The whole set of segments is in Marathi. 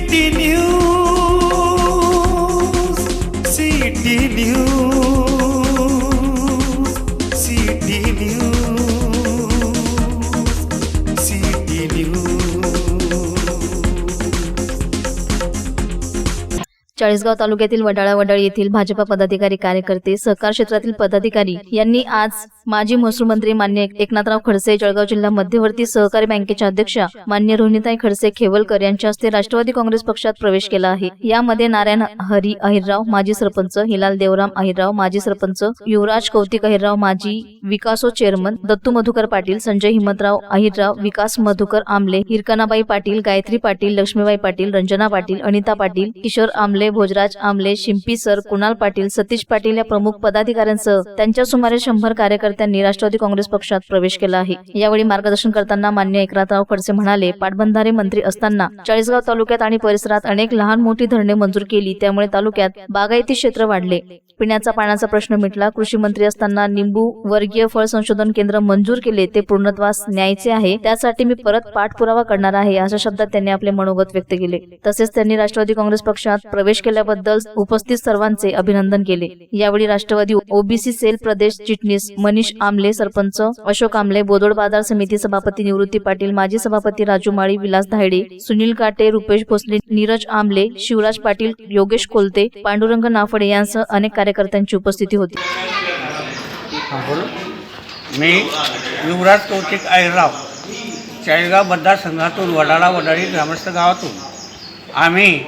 City News. City News. Chalisgaon तालुक्यातील वडाळा वडाळ येथील भाजपा पदाधिकारी कार्यकर्ते सहकार क्षेत्रातील पदाधिकारी यांनी आज माजी महसूल मंत्री मान्य एकनाथराव खडसे जळगाव जिल्हा मध्यवर्ती सहकारी बँकेच्या अध्यक्षा मान्य रोहिणीताई खडसे खेवलकर यांच्या हस्ते राष्ट्रवादी काँग्रेस पक्षात प्रवेश केला आहे. यामध्ये नारायण हरी अहिरराव माजी सरपंच हिलाल देवराम अहिरराव माजी सरपंच युवराज कौतिक अहिरराव माजी विकासो चेअरमन दत्तू मधुकर पाटील संजय हिम्मतराव अहिरराव विकास मधुकर आमले हिरकनाबाई पाटील गायत्री पाटील लक्ष्मीबाई पाटील रंजना पाटील अनिता पाटील किशोर आमले भोजराज आमले शिंपी सर कुणाल पाटील सतीश पाटील या प्रमुख पदाधिकाऱ्यांसह त्यांच्या सुमारे शंभर कार्यकर्त्यांनी राष्ट्रवादी काँग्रेस पक्षात प्रवेश केला आहे. यावेळी मार्गदर्शन करताना मान्य एकनाथराव खडसे म्हणाले पाटबंधारे मंत्री असताना चाळीसगाव तालुक्यात आणि परिसरात अनेक लहान मोठी धरणे मंजूर केली त्यामुळे तालुक्यात बागायती क्षेत्र वाढले. पिण्याचा पाण्याचा प्रश्न मिटला कृषी मंत्री असताना निंबू वर्गीय फळ संशोधन केंद्र मंजूर केले ते पूर्णत्वास न्यायचे आहे त्यासाठी मी परत पाठपुरावा करणार आहे अशा शब्दात त्यांनी आपले मनोगत व्यक्त केले. तसेच त्यांनी राष्ट्रवादी काँग्रेस पक्षात प्रवेश केल्याबद्दल उपस्थित सर्वांचे अभिनंदन केले. यावेळी राष्ट्रवादी ओबीसी सेल प्रदेश चिटणीस मनीष आमले सरपंच अशोक आमले बोदोड बाजार समिती सभापती निवृत्ती पाटील माजी सभापती राजू माळी विलास धायडे सुनील काटे रुपेश भोसले नीरज आमले शिवराज पाटील योगेश कोलते पांडुरंग नाफडे यांसह अनेक कार्यकर्त्यांची उपस्थिती होती. मी युवराज कौतिक आयरराव चाळीगाव मतदारसंघातून वडाळा वडाळी ग्रामस्थ गावातून. आम्ही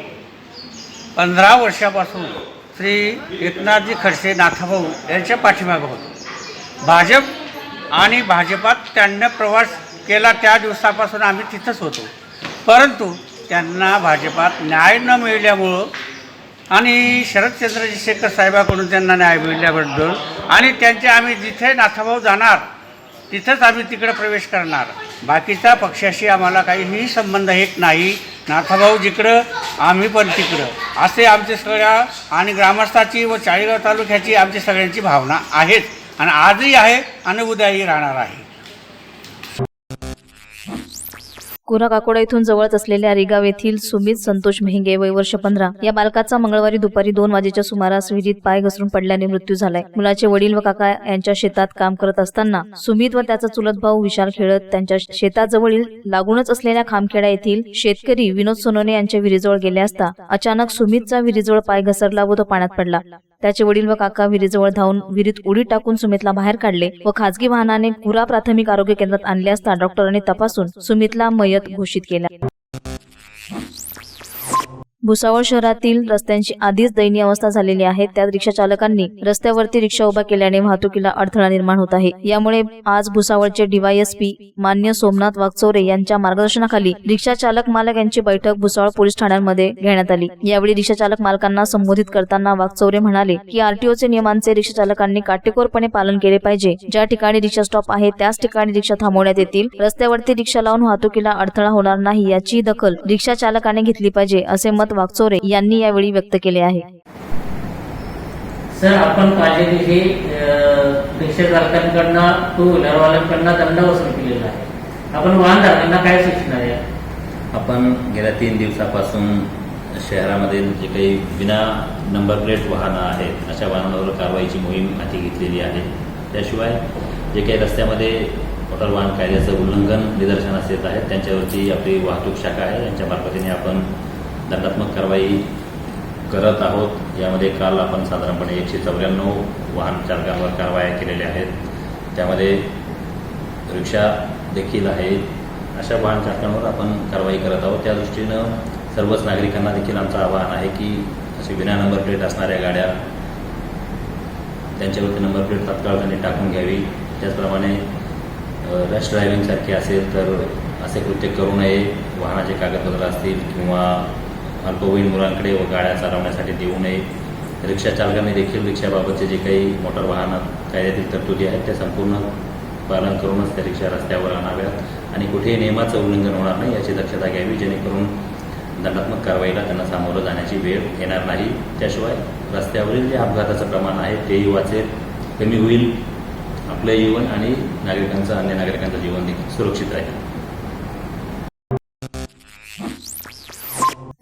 पंधरा वर्षापासून श्री एकनाथजी खडसे नाथाभाऊ यांच्या पाठीमागं होतो. भाजप आणि भाजपात त्यांना प्रवास केला त्या दिवसापासून आम्ही तिथंच होतो. परंतु त्यांना भाजपात न्याय न मिळाल्यामुळं आणि शरदचंद्रजी शेखर साहेबाकडून त्यांना न्याय मिळाल्याबद्दल आणि त्यांचे आम्ही जिथे नाथाभाऊ जाणार तिथंच आम्ही तिकडे प्रवेश करणार. बाकीचा पक्षाशी आम्हाला काहीही संबंध येत नाही. नाथाभाऊ जिकडं आम्ही पण तिकडं. असे आमचे सगळ्या आणि ग्रामस्थाची व चाळीगाव तालुक्याची आमची सगळ्यांची भावना आहेच आणि आजही आहे आणि उद्याही राहणार आहे. गुराकाकोडा इथून जवळच असलेल्या रिगाव येथील सुमित संतोष मेहंगे वय वर्ष पंधरा. या बालकाचा मंगळवारी दुपारी दोन वाजेच्या सुमारास विहिरीत पाय घसरून पडल्याने मृत्यू झालाय. मुलाचे वडील व काका यांच्या शेतात काम करत असताना सुमित व त्याचा चुलत भाऊ विशाल खेळत त्यांच्या शेताजवळील लागूनच असलेल्या खामखेडा येथील शेतकरी विनोद सोनोने यांच्या विहिरीजवळ गेले असता अचानक सुमितचा विहिरीजवळ पाय घसरला व तो पाण्यात पडला. त्याचे वडील व काका विहिरीजवळ धावून विहिरीत उडी टाकून सुमितला बाहेर काढले व खासगी वाहनाने कुरा प्राथमिक आरोग्य केंद्रात आणले असता डॉक्टरांनी तपासून सुमितला मयत घोषित केला भुसावळ शहरातील रस्त्यांची आधीच दयनीय अवस्था झालेली आहे. त्यात रिक्षा चालकांनी रस्त्यावरती रिक्षा उभा केल्याने वाहतुकीला अडथळा निर्माण होत आहे. यामुळे आज भुसावळचे डीवायएसपी मान्य सोमनाथ वागचौरे यांच्या मार्गदर्शनाखाली रिक्षा चालक मालक यांची बैठक भुसावळ पोलीस ठाण्यांमध्ये घेण्यात आली. यावेळी रिक्षा चालक मालकांना संबोधित करताना वागचौरे म्हणाले की आरटीओचे नियमांचे रिक्षा चालकांनी काटेकोरपणे पालन केले पाहिजे. ज्या ठिकाणी रिक्षा स्टॉप आहे त्याच ठिकाणी रिक्षा थांबवण्यात येतील. रस्त्यावरती रिक्षा लावून वाहतुकीला अडथळा होणार नाही याची दखल रिक्षा चालकाने घेतली पाहिजे असे मत वागचौरे यांनी यावेळी व्यक्त केले आहे. सर आपण पाहिजे हे रिक्षा चालकांकडनं टू व्हीलरवाल्यांकडनं दंड वसूल केलेला आहे. आपण वाहनधारकांना काय सूचना आहे आपण गेल्या तीन दिवसापासून शहरामधील जे काही विना नंबर प्लेट वाहनं आहेत अशा वाहनांवर कारवाईची मोहीम हाती घेतलेली आहे. त्याशिवाय जे काही रस्त्यामध्ये मोटार वाहन कायद्याचं उल्लंघन निदर्शनास येत आहे त्यांच्यावरती आपली वाहतूक शाखा आहे यांच्या मार्फतीने आपण दंडात्मक कारवाई करत आहोत. यामध्ये काल आपण साधारणपणे एकशे चौऱ्याण्णव वाहन चालकांवर कारवाया केलेल्या आहेत. त्यामध्ये रिक्षा देखील आहे. अशा वाहन चालकांवर आपण कारवाई करत आहोत. त्या दृष्टीनं सर्वच नागरिकांना देखील आमचं आवाहन आहे की असे विना नंबर प्लेट असणाऱ्या गाड्या त्यांच्यावरती नंबर प्लेट तात्काळ त्यांनी टाकून घ्यावी. त्याचप्रमाणे रॅश ड्रायव्हिंगसारखे असेल तर असे कृत्य करू नये. वाहनाचे कागदपत्र असतील किंवा अल्पवयीन मुलांकडे व गाड्या चालवण्यासाठी देऊ नये. रिक्षा चालकांनी देखील रिक्षाबाबतचे जे काही मोटार वाहन कायद्यातील तरतुदी आहेत त्या संपूर्ण पालन करूनच त्या रिक्षा रस्त्यावर आणाव्यात आणि कुठेही नियमाचं उल्लंघन होणार नाही याची दक्षता घ्यावी जेणेकरून दंडात्मक कारवाईला त्यांना सामोरं जाण्याची वेळ येणार नाही. त्याशिवाय रस्त्यावरील जे अपघाताचं प्रमाण आहे तेही वाचेल कमी होईल. आपलं जीवन आणि नागरिकांचं अन्य नागरिकांचं जीवन देखील सुरक्षित राहील.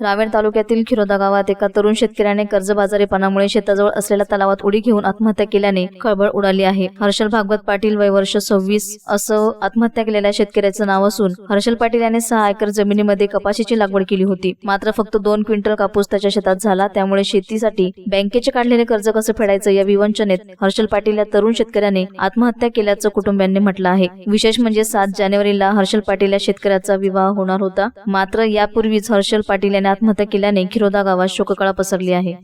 रावेण तालुक्यातील खिरोदा गावात एका तरुण शेतकऱ्याने कर्जबाजारीपणामुळे शेताजवळ असलेल्या तलावात उडी घेऊन आत्महत्या केल्याने खळबळ उडाली आहे. हर्षल भागवत पाटील वय वर्ष सव्वीस असं आत्महत्या केलेल्या शेतकऱ्याचं नाव असून हर्षल पाटील याने सहा एकर जमिनीमध्ये कपाशीची लागवड केली होती. मात्र फक्त दोन क्विंटल कापूस त्याच्या शेतात झाला. त्यामुळे शेतीसाठी बँकेचे काढलेले कर्ज कसं फेडायचं या विवंचनेत हर्षल पाटील या तरुण शेतकऱ्याने आत्महत्या केल्याचं कुटुंबियांनी म्हटलं आहे. विशेष म्हणजे सात जानेवारीला हर्षल पाटील या शेतकऱ्याचा विवाह होणार होता. मात्र यापूर्वीच हर्षल पाटील यांनी आत्महत्या केल्याने खिरोदा गावात शोककळा पसरली आहे.